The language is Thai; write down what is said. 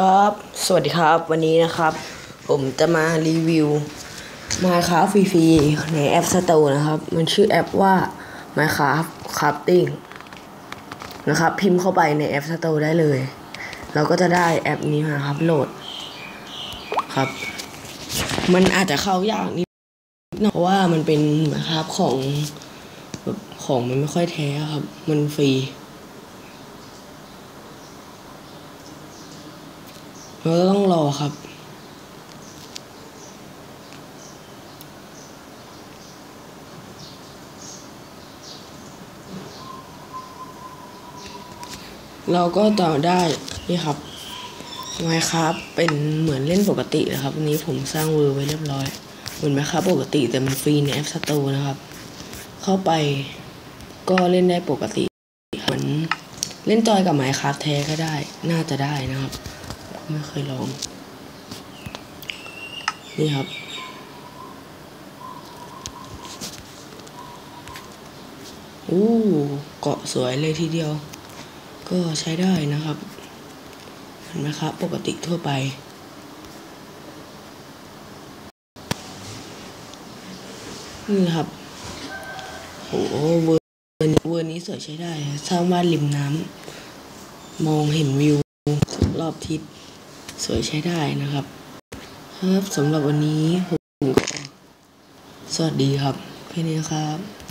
ครับ สวัสดีครับวันนี้นะครับ ผมจะมารีวิว Minecraft ฟรีๆในแอป Store นะครับ มันชื่อแอปว่า Minecraft Crafting นะครับ พิมพ์เข้าไปในแอป Store ได้เลย เราก็จะได้แอปนี้มาครับโหลดครับ มันอาจจะเข้ายากนิดหน่อยเพราะว่ามันเป็นนะครับของของมันไม่ค่อยแท้ครับ มันฟรี เราก็ต้องรอครับ เราก็ต่อได้นี่ครับไมครับเป็นเหมือนเล่นปกตินะครับวันนี้ผมสร้างเวอร์ไว้เรียบร้อย เหมือนไมครับปกติแต่มันฟรีในแอปสตร์นะครับ เข้าไปก็เล่นได้ปกติเหมือนเล่นจอยกับไมค์ครับแท้ก็ได้ น่าจะได้นะครับ ไม่เคยลอง นี่ครับ อู้เกาะสวยเลยทีเดียว ก็ใช้ได้นะครับ เห็นไหมครับ ปกติทั่วไปนี่ครับโอ้เวอร์นี้เวอร์นี้สวยใช้ได้ สร้างบ้านริมน้ำ มองเห็นวิวรอบทิศ สวยใช้ได้นะครับ ครับสำหรับวันนี้ผมก็สวัสดีครับแค่นี้ครับ